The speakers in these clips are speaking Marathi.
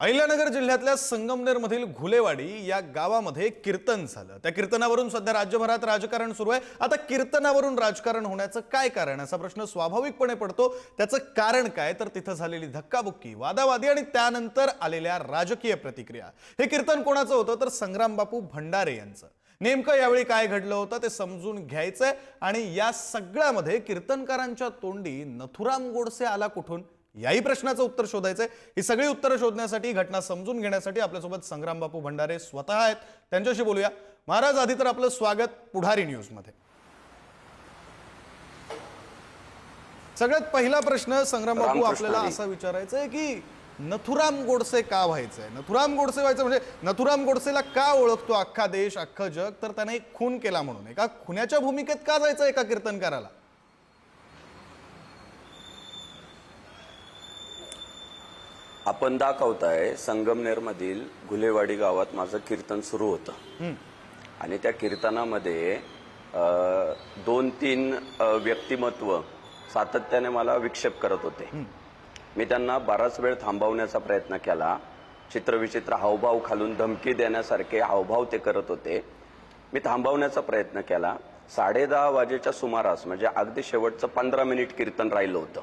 अहिल्यानगर जिल्ह्यातल्या संगमनेरमधील घुलेवाडी या गावामध्ये कीर्तन झालं. त्या कीर्तनावरून सध्या राज्यभरात राजकारण सुरू आहे. आता कीर्तनावरून राजकारण होण्याचं काय कारण? असा प्रश्न स्वाभाविकपणे पडतो. त्याचं कारण काय? तर तिथं झालेली धक्काबुक्की वादावादी आणि त्यानंतर आलेल्या राजकीय प्रतिक्रिया. हे कीर्तन कोणाचं होतं? तर संग्राम बापू भंडारे यांचं. नेमकं यावेळी काय घडलं होतं ते समजून घ्यायचंय. आणि या सगळ्यामध्ये कीर्तनकारांच्या तोंडी नथुराम गोडसे आला कुठून? याही प्रश्नाचं उत्तर शोधायचंय. ही सगळी उत्तरं शोधण्यासाठी घटना समजून घेण्यासाठी आपल्यासोबत संग्राम बापू भंडारे स्वतः आहेत. त्यांच्याशी बोलूया. महाराज आधी तर आपलं स्वागत पुढारी न्यूजमध्ये. सगळ्यात पहिला प्रश्न संग्राम बापू आपल्याला. असा विचारायचा आहे की नथुराम गोडसे का व्हायचंय? नथुराम गोडसे व्हायचं म्हणजे नथुराम गोडसेला का ओळखतो अख्खा देश अख्खं जग? तर त्याने एक खून केला म्हणून. एका खुन्याच्या भूमिकेत का जायचं एका कीर्तनकाराला? आपण दाखवताय संगमनेर मधील घुलेवाडी गावात माझं कीर्तन सुरू होतं. आणि त्या कीर्तनामध्ये दोन तीन व्यक्तिमत्व सातत्याने मला विक्षेप करत होते. मी त्यांना बराच वेळ थांबवण्याचा प्रयत्न केला. चित्रविचित्र हावभाव खालून धमकी देण्यासारखे हावभाव ते करत होते. मी थांबवण्याचा प्रयत्न केला. साडे दहा वाजेच्या सुमारास म्हणजे अगदी शेवटचं पंधरा मिनिट कीर्तन राहिलं होतं.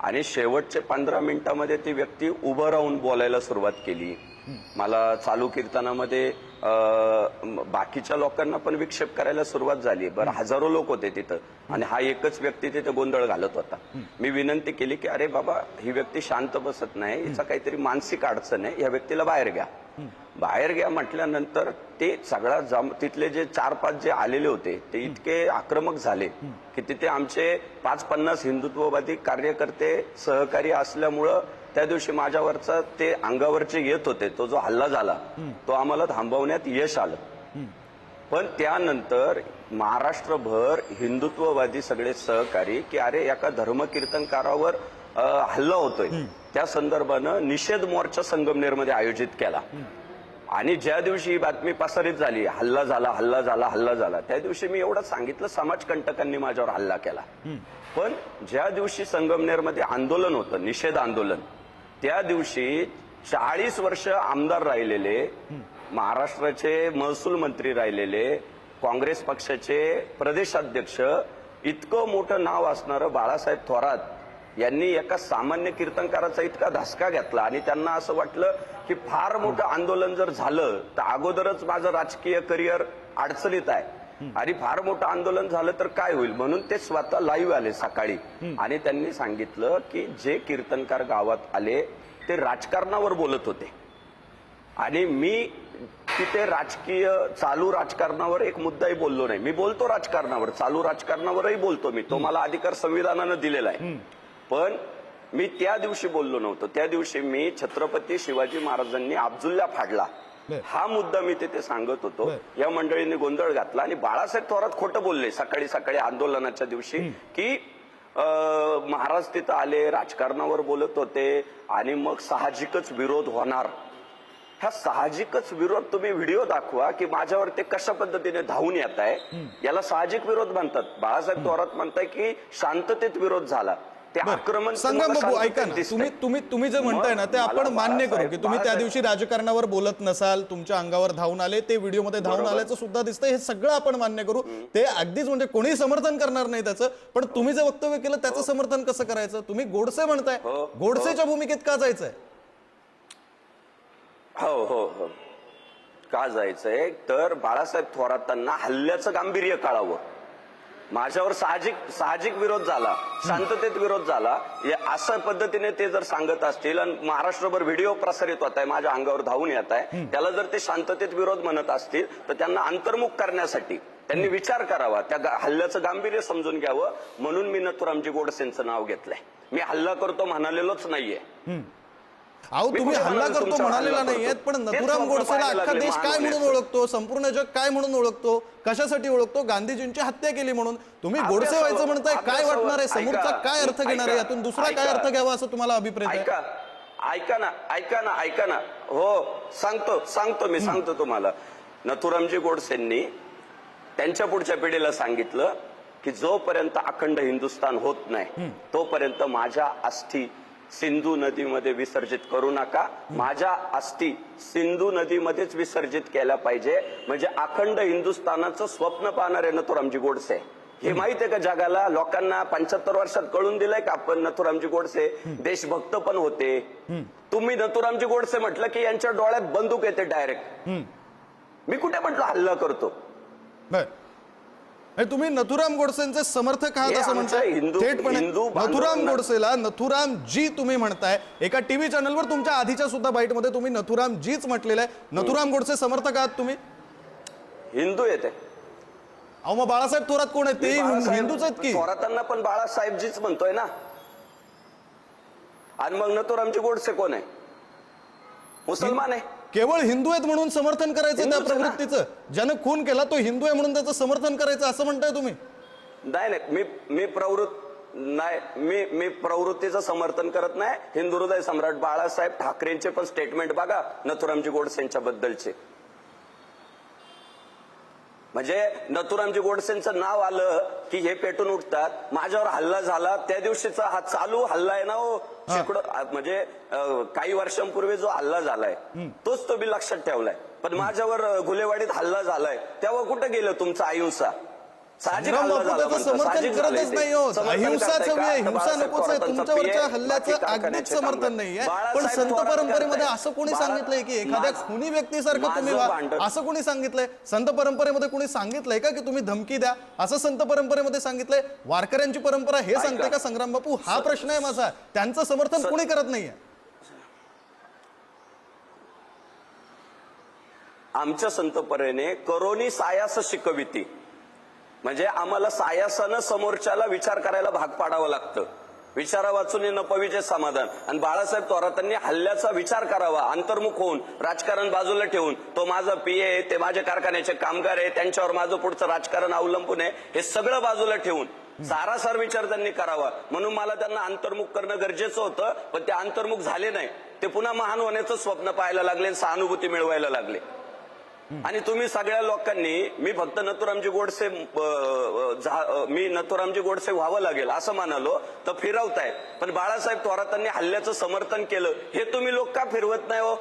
आणि शेवटचे पंधरा मिनिटामध्ये ती व्यक्ती उभं राहून बोलायला सुरुवात केली. मला चालू कीर्तनामध्ये बाकीच्या लोकांना पण विक्षेप करायला सुरुवात झाली. बरं हजारो लोक होते तिथं. आणि हा एकच व्यक्ती तिथे गोंधळ घालत होता. मी विनंती केली की अरे बाबा ही व्यक्ती शांत बसत नाही. हिचा काहीतरी मानसिक अडचण आहे. या व्यक्तीला बाहेर घ्या. बाहेर घ्या म्हटल्यानंतर ते सगळा जम तिथले जे चार पाच जे आलेले होते ते इतके आक्रमक झाले की तिथे आमचे पाच पन्नास हिंदुत्ववादी कार्यकर्ते सहकारी असल्यामुळं त्या दिवशी माझ्यावरचा ते अंगावरचे येत होते तो जो हल्ला झाला तो आम्हाला थांबवण्यात यश आलं. पण त्यानंतर महाराष्ट्रभर हिंदुत्ववादी सगळे सहकारी की अरे एका धर्मकीर्तनकारावर हल्ला होतोय. त्या संदर्भानं निषेध मोर्चा संगमनेरमध्ये आयोजित केला. आणि ज्या दिवशी ही बातमी प्रसारित झाली हल्ला झाला हल्ला झाला हल्ला झाला त्या दिवशी मी एवढं सांगितलं समाजकंटकांनी माझ्यावर हल्ला केला. पण ज्या दिवशी संगमनेरमध्ये आंदोलन होतं निषेध आंदोलन त्या दिवशी चाळीस वर्ष आमदार राहिलेले महाराष्ट्राचे महसूल मंत्री राहिलेले काँग्रेस पक्षाचे प्रदेशाध्यक्ष इतकं मोठं नाव असणारं बाळासाहेब थोरात यांनी एका सामान्य कीर्तनकाराचा इतका धसका घेतला आणि त्यांना असं वाटलं की फार मोठं आंदोलन जर झालं तर अगोदरच माझं राजकीय करिअर अडचणीत आहे. आणि फार मोठं आंदोलन झालं तर काय होईल? म्हणून ते स्वतः लाईव्ह आले सकाळी. आणि त्यांनी सांगितलं की जे कीर्तनकार गावात आले ते राजकारणावर बोलत होते. आणि मी तिथे राजकीय चालू राजकारणावर एक मुद्दाही बोललो नाही. मी बोलतो राजकारणावर चालू राजकारणावरही बोलतो मी. तो मला अधिकार संविधानानं दिलेला आहे. पण मी त्या दिवशी बोललो नव्हतो. त्या दिवशी मी छत्रपती शिवाजी महाराजांनी अब्दुल्ला फाडला. हा मुद्दा मी तिथे सांगत होतो. या मंडळींनी गोंधळ घातला आणि बाळासाहेब थोरात खोटं बोलले सकाळी सकाळी आंदोलनाच्या दिवशी की महाराज तिथं आले राजकारणावर बोलत होते आणि मग साहजिकच विरोध होणार. ह्या साहजिकच विरोध तुम्ही व्हिडिओ दाखवा की माझ्यावर ते कशा पद्धतीने धावून येत आहे. याला साहजिक विरोध म्हणतात. बाळासाहेब थोरात म्हणताय की शांततेत विरोध झाला. ते आक्रमण संगम तुम्हाला बाबू ऐका ना. तुम्ही तुम्ही तुम्ही जे म्हणताय ना ते आपण मान्य करू की तुम्ही त्या दिवशी राजकारणावर बोलत नसाल तुमच्या अंगावर धावून आले ते व्हिडिओमध्ये धावून. आल्याचं सुद्धा दिसतंय. हे सगळं आपण मान्य करू. ते अगदीच म्हणजे कोणीही समर्थन करणार नाही त्याचं. पण तुम्ही जे वक्तव्य केलं त्याचं समर्थन कसं करायचं? तुम्ही गोडसे म्हणताय. हो, गोडसेच्या भूमिकेत का जायचंय? हो हो हो. का जायचंय? तर बाळासाहेब थोरातांना हल्ल्याचं गांभीर्य कळावं. माझ्यावर साहजिक साहजिक विरोध झाला शांततेत विरोध झाला या असं पद्धतीने ते जर सांगत असतील आणि महाराष्ट्रभर व्हिडिओ प्रसारित होत आहे माझ्या अंगावर धावून येत आहे त्याला जर ते शांततेत विरोध म्हणत असतील तर त्यांना अंतर्मुख करण्यासाठी त्यांनी विचार करावा त्या हल्ल्याचं गांभीर्य समजून घ्यावं म्हणून मी नथुरामजी गोडसेंचं नाव घेतलंय. मी हल्ला करतो म्हणालेलोच नाहीये. अहो तुम्ही हल्ला करतो म्हणालेला नाहीयेत? पण नथुराम गोडसेला अख्खा देश काय म्हणून. ओळखतो संपूर्ण जग काय म्हणून ओळखतो कशासाठी ओळखतो? गांधीजींची हत्या केली म्हणून. तुम्ही गोडसे व्हायचं म्हणताय काय अभ्यासावर- वाटणार आहे? समोरचा काय अर्थ घेणार आहे? यातून दुसरा काय. अर्थ घ्यावा असं तुम्हाला अभिप्रेत आहे? ऐका. ऐका ना ऐका ना ऐका ना. हो सांगतो सांगतो मी सांगतो तुम्हाला. नथुरामजी गोडसेंनी त्यांच्या पुढच्या पिढीला सांगितलं की जोपर्यंत अखंड हिंदुस्थान होत नाही तोपर्यंत माझ्या अस्थी सिंधू नदीमध्ये विसर्जित करू नका. माझ्या अस्थी सिंधू नदीमध्येच विसर्जित केल्या पाहिजे. म्हणजे अखंड हिंदुस्थानाचं स्वप्न पाहणारे नथुरामजी गोडसे. हे माहीत आहे का जगाला? लोकांना पंच्याहत्तर वर्षात कळून दिलंय का आपण नथुरामजी गोडसे? देशभक्त पण होते. तुम्ही नथुरामजी गोडसे म्हटलं की यांच्या डोळ्यात बंदूक येते डायरेक्ट मी कुठे म्हटलं हल्ला करतो? आणि तुम्ही नथुराम गोडसेंचे समर्थक आहात असं म्हणताय. थेटपणे नथुराम गोडसेला नथुराम जी तुम्ही म्हणताय एका टीव्ही चॅनलवर तुमच्या आधीच्या सुद्धा बाईटमध्ये तुम्ही नथुराम जीच म्हटलेलं आहे. नथुराम गोडसे समर्थक आहात तुम्ही? हिंदू येते अहो मग बाळासाहेब थोरात कोण आहेत? ते हिंदूच आहेत की? थोरातांना पण बाळासाहेबजीच म्हणतोय ना. आणि मग नथुरामजी गोडसे कोण आहे? मुसलमान आहे. केवळ हिंदू आहेत म्हणून समर्थन करायचं त्या. प्रवृत्तीचं. ज्यानं खून केला तो हिंदू आहे म्हणून त्याचं समर्थन करायचं असं म्हणताय तुम्ही. नाही नाही. मी मी प्रवृत्त नाही. मी मी प्रवृत्तीचं समर्थन करत नाही. हिंदू हृदय सम्राट बाळासाहेब ठाकरेंचे पण स्टेटमेंट बघा नथुरामजी गोडसेंच्या बद्दलचे. म्हणजे नथुरामजी गोडसेंचं नाव आलं की हे पेटून उठतात. माझ्यावर हल्ला झाला त्या दिवशीचा हा चालू हल्ला आहे ना हो. शेकडो म्हणजे काही वर्षांपूर्वी जो हल्ला झालाय तोच तो मी लक्षात ठेवलाय. पण माझ्यावर गुलेवाडीत हल्ला झालाय. तेव्हा कुठं गेलं तुमचा अहिंसा हल्ला बापू. समर्थन करतच. नाही हो हवी का? आहे हिंसा नकोच आहे तुमच्यावरच्या हल्ल्याचं अगदीच समर्थन कामगार. नाही आहे पण संत परंपरेमध्ये. असं कोणी सांगितलंय की एखाद्या खुनी व्यक्तीसारखं तुम्ही व्हा असं कोणी सांगितलंय संत परंपरेमध्ये कोणी सांगितलंय का की तुम्ही धमकी द्या असं संत परंपरेमध्ये सांगितलंय वारकऱ्यांची परंपरा हे सांगते का संग्राम बापू हा प्रश्न आहे माझा त्यांचं समर्थन कोणी करत नाहीये आमच्या संतपरेने करोनी सायास शिकविती म्हणजे आम्हाला सायासानं समोरच्याला विचार करायला भाग पाडावं लागतं. विचारा वाचून न पविचे समाधान. आणि बाळासाहेब थोरातांनी हल्ल्याचा विचार करावा अंतर्मुख होऊन राजकारण बाजूला ठेवून तो माझा पीए आहे ते माझ्या कारखान्याचे कामगार आहे त्यांच्यावर माझं पुढचं राजकारण अवलंबून आहे हे सगळं बाजूला ठेवून सारासार विचार त्यांनी करावा. म्हणून मला त्यांना अंतर्मुख करणं गरजेचं होतं पण ते अंतर्मुख झाले नाही. ते पुन्हा महान होण्याचं स्वप्न पाहायला लागले आणि सहानुभूती मिळवायला लागले. आणि तुम्ही सगळ्या लोकांनी मी फक्त नथुरामजी गोडसे मी नथुरामजी गोडसे व्हावं लागेल असं म्हणालो तर फिरवताय पण बाळासाहेब थोरातांनी हल्ल्याचं समर्थन केलं. हे तुम्ही लोक का फिरवत नाही हो?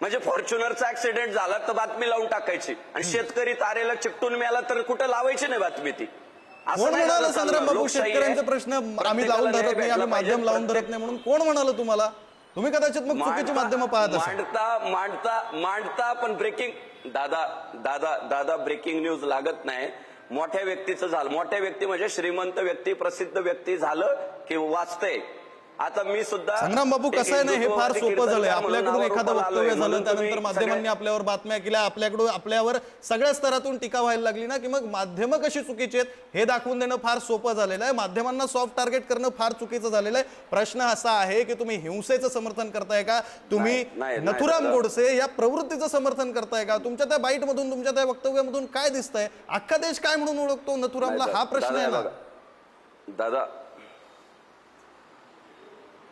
म्हणजे फॉर्च्युनरचा ऍक्सिडेंट झाला तर बातमी लावून टाकायची. आणि शेतकरी तारेला चिकटून मिळाला तर कुठे लावायची नाही बातमी ती? असं कोण म्हणालं संग्राम. बाबू. शेतकऱ्यांचे प्रश्न आम्ही लावून धरत नाही आम्ही. माध्यम लावून धरत नाही म्हणून कोण म्हणालं तुम्हाला? तुम्ही कदाचित मग चुकीची माध्यमं पाहत मांडता मांडता मांडता पण ब्रेकिंग दादा दादा दादा ब्रेकिंग न्यूज लागत नाही. मोठ्या व्यक्तीचं झालं. मोठ्या व्यक्ती म्हणजे श्रीमंत व्यक्ती प्रसिद्ध व्यक्ती झालं की वाचतंय. आता मी सुद्धा संग्राम बाबू कसं आहे ना हे फार सोपं झालंय. आपल्याकडून एखादं. वक्तव्य झालं त्यानंतर माध्यमांनी आपल्यावर बातम्या केल्या आपल्याकडून आपल्यावर सगळ्या स्तरातून टीका व्हायला लागली ना की मग माध्यमं कशी चुकीची आहेत हे दाखवून देणं फार सोपं झालेलं आहे. माध्यमांना सॉफ्ट टार्गेट करणं फार चुकीचं झालेलं आहे. प्रश्न असा आहे की तुम्ही हिंसेचं समर्थन करताय का? तुम्ही नथुराम. गोडसे या प्रवृत्तीचं समर्थन करताय का? तुमच्या त्या बाईट मधून तुमच्या त्या वक्तव्यामधून काय दिसतंय? अख्खा देश काय म्हणून ओळखतो नथुरामला? हा प्रश्न आहे ना. दादा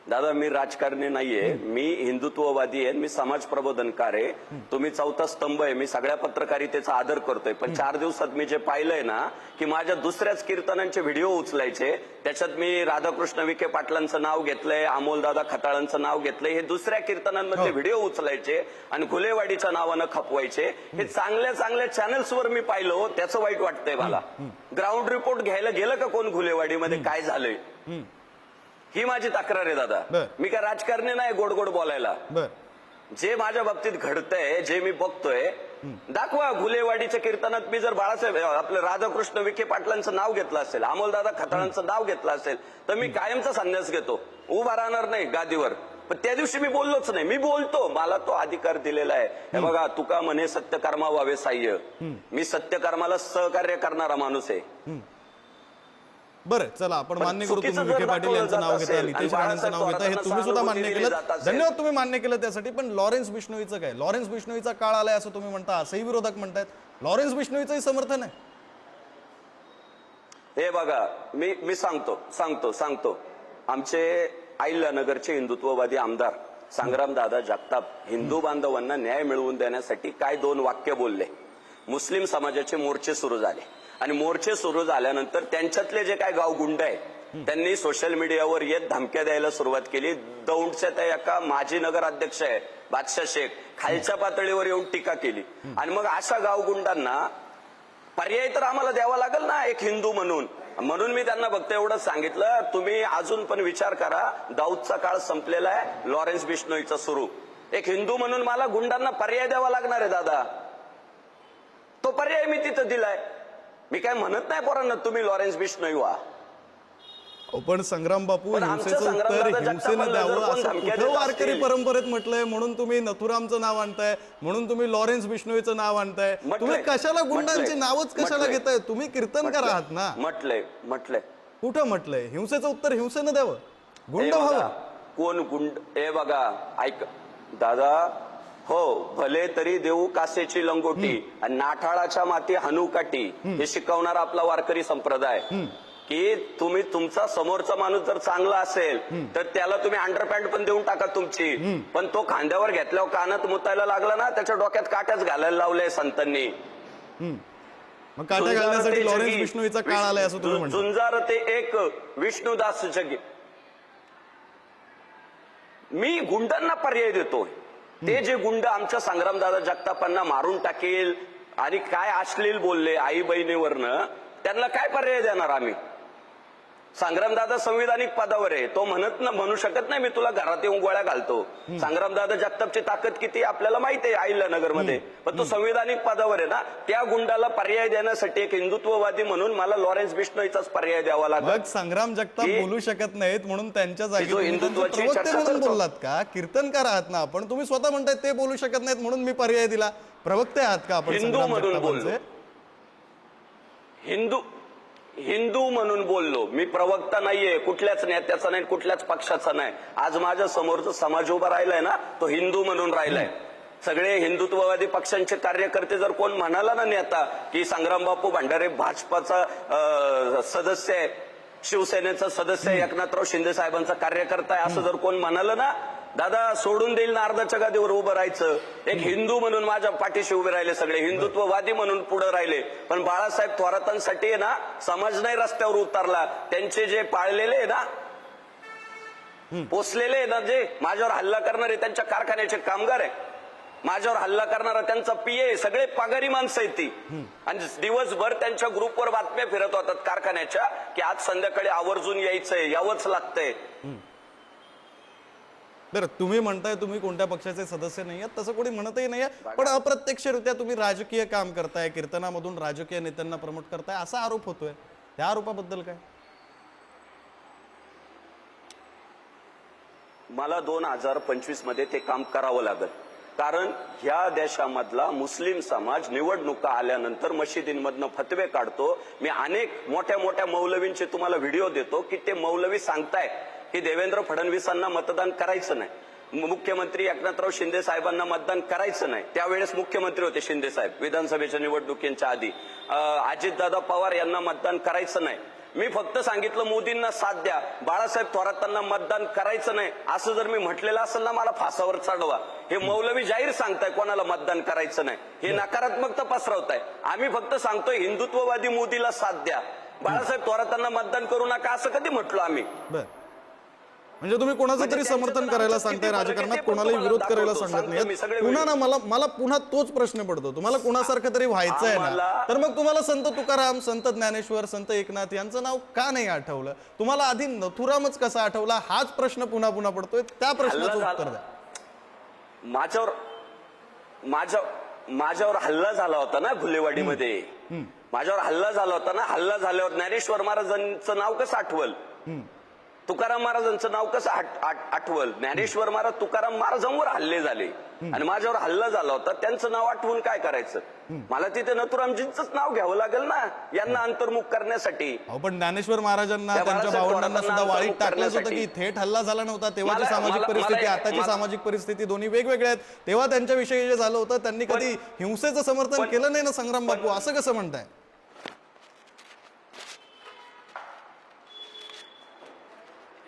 दादा मी राजकारणी नाहीये. मी हिंदुत्ववादी आहे. मी समाज प्रबोधनकार आहे. तुम्ही चौथा स्तंभ आहे. मी सगळ्या पत्रकारितेचा आदर करतोय. पण चार दिवसात मी जे पाहिलंय ना की माझ्या दुसऱ्याच कीर्तनांचे व्हिडिओ उचलायचे. त्याच्यात मी राधाकृष्ण विखे पाटलांचं नाव घेतलंय अमोलदादा खताळांचं नाव घेतलंय. हे दुसऱ्या कीर्तनांमधले व्हिडिओ उचलायचे आणि गुलेवाडीच्या नावानं खपवायचे. हे चांगल्या चांगल्या चॅनल्सवर मी पाहिलं त्याचं वाईट वाटतंय मला. ग्राउंड रिपोर्ट घ्यायला गेलं का कोण गुलेवाडीमध्ये काय झालंय? ही माझी तक्रार आहे दादा. मी काय राजकारणी नाही गोड गोड बोलायला जे माझ्या बाबतीत घडतंय जे मी बघतोय दाखवा गुलेवाडीच्या कीर्तनात मी जर बाळासाहेब आपलं राधाकृष्ण विखे पाटलांचं नाव घेतलं असेल अमोलदादा खताळांचं नाव घेतलं असेल तर मी कायमचा संन्यास घेतो. उभा राहणार नाही गादीवर. पण त्या दिवशी मी बोललोच नाही. मी बोलतो मला तो अधिकार दिलेला आहे. हे बघा तुका म्हणे सत्यकर्मा व्हावे साह्य. मी सत्यकर्माला सहकार्य करणारा माणूस आहे. बरं चला आपण पण मान्य करू तुम्ही विखे पाटील यांचं नाव घेता नितेश राणेंचं नाव घेता हे तुम्ही सुद्धा मान्य केलं. धन्यवाद तुम्ही मान्य केलं त्यासाठी पण लॉरेन्स बिश्नोईचं काय? लॉरेन्स बिश्नोईचा काळ आलाय असं तुम्ही म्हणता असंही विरोधक म्हणतायत. लॉरेन्स बिश्नोईचंही समर्थन आहे. हे बघा मी मी सांगतो सांगतो सांगतो. आमचे नगरचे हिंदुत्ववादी आमदार संग्राम दादा जगताप हिंदू बांधवांना न्याय मिळवून देण्यासाठी काय दोन वाक्य बोलले? मुस्लिम समाजाचे मोर्चे सुरू झाले. आणि मोर्चे सुरू झाल्यानंतर त्यांच्यातले जे काय गाव गुंड आहे त्यांनी सोशल मीडियावर येत धमक्या द्यायला सुरुवात केली. दौंडच्या त्या एका माजी नगर अध्यक्ष आहे बादशाह शेख खालच्या पातळीवर येऊन टीका केली. आणि मग अशा गावगुंडांना पर्याय तर आम्हाला द्यावा लागेल ना एक हिंदू म्हणून. म्हणून मी त्यांना फक्त एवढंच सांगितलं तुम्ही अजून पण विचार करा दाऊदचा काळ संपलेला आहे लॉरेन्स बिश्नोईचा सुरू. एक हिंदू म्हणून मला गुंडांना पर्याय द्यावा लागणार आहे दादा. तो पर्याय मी तिथं दिलाय. मी काय म्हणत नाही पोरांना तुम्ही लॉरेन्स बिश्नोई व्हा पण संग्राम बापू हिंसेचं उत्तर हिंसेनं द्यावं असं कुठं वारकरी? परंपरेत म्हटलंय म्हणून तुम्ही नथुरामचं नाव आणताय म्हणून तुम्ही लॉरेन्स बिश्नोईचं नाव आणताय. तुम्ही कशाला गुंडांची. नावच कशाला. घेताय तुम्ही कीर्तनकार आहात ना म्हटलंय म्हटलंय कुठं म्हटलंय हिंसेचं उत्तर हिंसेनं द्यावं गुंड व्हावं कोण गुंड हे बघा ऐक दादा हो भले तरी देऊ कासेची लंगोटी आणि नाठाळाच्या माती हनुकाटी हे शिकवणारा आपला वारकरी संप्रदाय. की तुम्ही तुमचा समोरचा माणूस जर चांगला असेल तर त्याला तुम्ही अंडरपॅन्ट पण देऊन टाका तुमची. पण तो खांद्यावर घेतल्यावर कानात मुतायला लागला ना त्याच्या डोक्यात काट्याच घालायला लावलंय संतांनी. मग काट्या घालण्यासाठी झुंजार ते लॉरेन्स जगी. बिश्नोईचा काळ आलाय असं तुम्ही विष्णू- म्हणता. झुंजार ते एक विष्णुदास जगी. मी गुंडांना पर्याय देतोय. ते जे गुंड आमच्या संग्रामदादा जगतापांना मारून टाकेल आणि काय अश्लील बोलले आई बहिणीवरनं त्यांना काय पर्याय देणार आम्ही? संग्रामदादा संविधानिक पदावर आहे. तो म्हणत ना म्हणू शकत नाही मी तुला घरात येऊन गोळ्या घालतो. संग्रामदादा जगतापची ताकद किती आपल्याला माहिती आहे अहिल्यानगरमध्ये पण तो संविधानिक पदावर आहे ना त्या गुंडाला पर्याय देण्यासाठी एक हिंदुत्ववादी म्हणून मला लॉरेन्स बिश्नोईचाच पर्याय द्यावा लागला. संग्राम जगताप बोलू शकत नाहीत म्हणून त्यांच्या जागी हिंदुत्वाची. बोललात का? कीर्तनकार आहात ना आपण. तुम्ही स्वतः म्हणताय ते बोलू शकत नाहीत म्हणून मी पर्याय दिला. प्रवक्ते आहात का आपण हिंदू म्हणून? बोललो. हिंदू हिंदू म्हणून बोललो. मी प्रवक्ता नाहीये कुठल्याच नेत्याचा नाही कुठल्याच पक्षाचा नाही. आज माझ्या समोरचा समाज उभा राहिलाय ना तो हिंदू म्हणून राहिलाय. सगळे हिंदुत्ववादी पक्षांचे कार्यकर्ते जर कोण म्हणाला ना नेता की संग्राम बापू भंडारे भाजपाचा सदस्य आहे शिवसेनेचा सदस्य एकनाथराव शिंदे साहेबांचा कार्यकर्ता आहे असं जर कोण म्हणालं ना दादा सोडून देईल ना अर्धाच्या गादीवर उभं राहायचं. एक हिंदू म्हणून माझ्या पाठीशी उभे राहिले सगळे. हिंदुत्ववादी म्हणून पुढे राहिले. पण बाळासाहेब थोरातांसाठी ना समाज नाही रस्त्यावर उतरला. त्यांचे जे पाळलेले ना पोचलेले ना जे माझ्यावर हल्ला करणारे त्यांच्या कारखान्याचे कामगार आहे. माझ्यावर हल्ला करणारा त्यांचा पीए सगळे पगारी माणसं आहेत ती. आणि दिवसभर त्यांच्या ग्रुपवर बातम्या फिरत होतात कारखान्याच्या की आज संध्याकाळी आवर्जून यायचंय यावंच लागतंय. बरं तुम्ही म्हणताय तुम्ही कोणत्या पक्षाचे सदस्य नाही आहात तसं कोणी म्हणतही नाहीये पण अप्रत्यक्षरित्या तुम्ही राजकीय काम करताय कीर्तनामधून राजकीय नेत्यांना प्रमोट करताय असा आरोप होतोय. त्या आरोपाबद्दल काय? मला दोन हजार पंचवीसमध्ये ते काम करावं लागल. कारण ह्या देशामधला मुस्लिम समाज निवडणुका आल्यानंतर मशिदींमधनं फतवे काढतो. मी अनेक मोठ्या मोठ्या मौलवींचे तुम्हाला व्हिडिओ देतो की ते मौलवी सांगताय की देवेंद्र फडणवीसांना मतदान करायचं नाही. मुख्यमंत्री एकनाथराव शिंदे साहेबांना मतदान करायचं नाही. त्यावेळेस मुख्यमंत्री होते शिंदे साहेब विधानसभेच्या निवडणुकींच्या आधी. अजितदादा पवार यांना मतदान करायचं नाही. मी फक्त सांगितलं मोदींना साथ द्या. बाळासाहेब थोरातांना मतदान करायचं नाही. असं जर मी म्हटलेलं असेल ना मला फासावर चढवा. हे मौलवी जाहीर सांगताय कोणाला मतदान करायचं नाही. हे नकारात्मकता पसरवताय. आम्ही फक्त सांगतोय हिंदुत्ववादी मोदीला साथ द्या. बाळासाहेब थोरातांना मतदान करू नका असं कधी म्हटलो आम्ही? म्हणजे तुम्ही कोणाचं म्हणजे तरी समर्थन करायला सांगताय राजकारणात कोणालाही विरोध करायला. सांगत नाही पुन्हा ना मला मला पुन्हा तोच प्रश्न पडतो. तुम्हाला कोणासारखं तरी व्हायचं आहे ना तर मग तुम्हाला संत तुकाराम संत ज्ञानेश्वर संत एकनाथ यांचं नाव का नाही आठवलं? तुम्हाला आधी नथुरामच कसा आठवला? हाच प्रश्न पुन्हा पुन्हा पडतोय. त्या प्रश्नाचं उत्तर. द्या. माझ्यावर माझ्या माझ्यावर हल्ला झाला होता ना घुलेवाडीमध्ये. माझ्यावर हल्ला झाला होता ना? हल्ला झाल्यावर ज्ञानेश्वर महाराजांचं नाव कसं आठवल? तुकाराम महाराजांचं नाव कसं आठ- आठ- आठवल? ज्ञानेश्वर महाराज तुकाराम महाराजांवर हल्ले झाले. आणि माझ्यावर हल्ला झाला होता. त्यांचं नाव आठवून काय करायचं? मला तिथे नथुरामजींचंच नाव घ्यावं लागेल ना? यांना अंतर्मुख करण्यासाठी. पण ज्ञानेश्वर महाराजांना त्या त्यांच्या भावंडांना सुद्धा वाळीत टाकलंच होतं की. थेट हल्ला झाला नव्हता. तेव्हाची सामाजिक परिस्थिती आताची सामाजिक परिस्थिती दोन्ही वेगवेगळ्या आहेत. तेव्हा त्यांच्याविषयी जे झालं होतं त्यांनी कधी हिंसेचं समर्थन केलं नाही ना संग्राम बापू? असं कसं म्हणताय?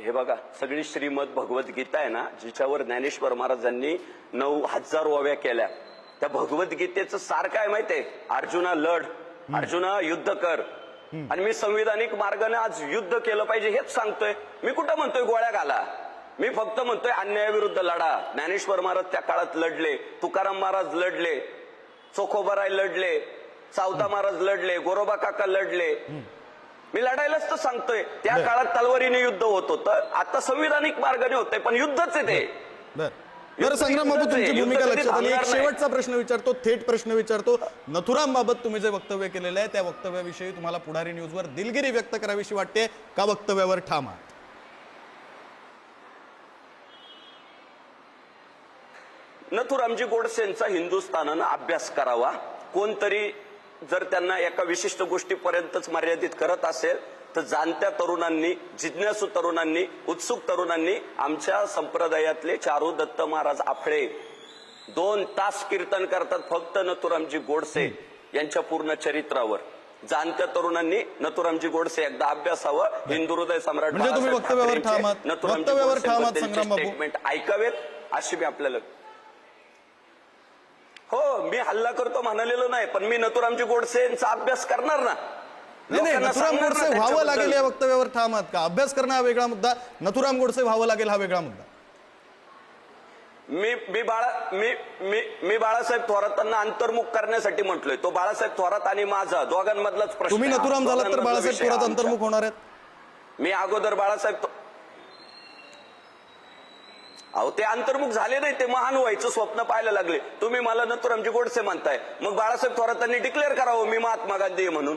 हे बघा सगळी श्रीमद भगवद्गीता आहे ना जिच्यावर ज्ञानेश्वर महाराजांनी नऊ हजार ओव्या केल्या. त्या भगवद्गीतेचं सार काय माहितीये? अर्जुना लढ अर्जुना युद्ध कर. आणि मी संविधानिक मार्गाने आज युद्ध केलं पाहिजे हेच सांगतोय. मी कुठं म्हणतोय गोळ्या घाला? मी फक्त म्हणतोय अन्यायाविरुद्ध लढा. ज्ञानेश्वर महाराज त्या काळात लढले तुकाराम महाराज लढले चोखोबराय लढले सावता महाराज लढले गोरोबा काका लढले. मी लढायलाच तर सांगतोय. त्या बरं. काळात तलवारीने युद्ध होत होतं. आता संविधानिक मार्गाने होतंय पण युद्धच आहे ते. बर. बरं. संग्राम बाबू तुमची युद्ध भूमिका कधी लक्षात आली? एक थांबणार नाही. शेवटचा प्रश्न विचारतो थेट प्रश्न विचारतो. नथुराम बाबत तुम्ही जे वक्तव्य केलेलं आहे त्या वक्तव्याविषयी तुम्हाला पुढारी न्यूजवर दिलगिरी व्यक्त करावीशी वाटते. का वक्तव्यावर ठाम आहात? नथुरामजी गोडसेंचा हिंदुस्थानानं अभ्यास करावा. कोणतरी जर त्यांना एका विशिष्ट गोष्टीपर्यंतच मर्यादित करत असेल तर जाणत्या तरुणांनी जिज्ञासू तरुणांनी उत्सुक तरुणांनी आमच्या संप्रदायातले चारू दत्त महाराज आफळे दोन तास कीर्तन करतात फक्त नथुरामजी गोडसे यांच्या पूर्ण चरित्रावर जाणत्या तरुणांनी नथुरामजी गोडसे एकदा अभ्यासावं हिंदू हृदय सम्राट म्हणजे. नथुरामजी. स्टेटमेंट ऐकावेत अशी मी आपल्याला हो मी हल्ला करतो म्हणालेलो नाही पण मी नथुरामजी गोडसेंचा अभ्यास करणार ना नाही नाही लोकांना नथुराम सांगणार ना गोडसे व्हावं लागेल. या वक्तव्यावर ठाम आहात का अभ्यास करणं हा वेगळा मुद्दा नथुराम गोडसे व्हावं लागेल हा वेगळा मुद्दा मी मी बाळा मी मी मी बाळासाहेब थोरातांना अंतर्मुख करण्यासाठी म्हटलोय तो बाळासाहेब थोरात आणि माझा दोघांमधलाच प्रश्न तुम्ही आहे. नथुराम झालात तर दोघांमधला बाळासाहेब विषय थोरात आमचा. अंतर्मुख होणार आहेत मी अगोदर बाळासाहेब थो- अहो ते अंतर्मुख झाले नाही ते महान व्हायचं स्वप्न पाहायला लागले. तुम्ही मला नथुरामजी गोडसे म्हणताय मग बाळासाहेब थोरातांनी डिक्लेअर करावं मी महात्मा गांधी म्हणून.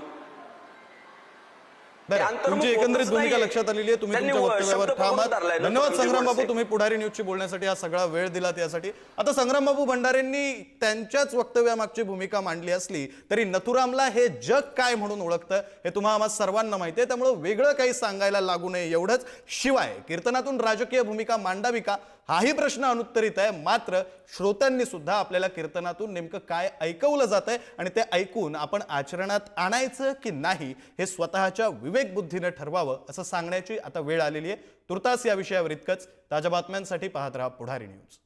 तुमची एकंदरित भूमिका. लक्षात आलेली आहे तुम्ही तुमच्या वक्तव्यावर धन्यवाद संग्राम बाबू. तुम्ही पुढारी न्यूजशी बोलण्यासाठी हा सगळा वेळ दिला त्यासाठी आता संग्राम बाबू भंडारेंनी त्यांच्याच वक्तव्यामागची भूमिका मांडली असली तरी नथुरामला हे जग काय म्हणून ओळखतं हे तुम्हा आम्हा सर्वांना माहिती आहे. त्यामुळे वेगळं काही सांगायला लागू नये एवढंच. शिवाय कीर्तनातून राजकीय भूमिका मांडावी का? हाही प्रश्न अनुत्तरित आहे. मात्र श्रोत्यांनी सुद्धा आपल्याला कीर्तनातून नेमकं काय ऐकवलं जात आहे आणि ते ऐकून आपण आचरणात आणायचं की नाही हे स्वतःच्या विवेकबुद्धीनं ठरवावं असं सांगण्याची आता वेळ आलेली आहे. तुर्तास या विषयावर इतकंच. ताज्या बातम्यांसाठी पाहत राहा पुढारी न्यूज.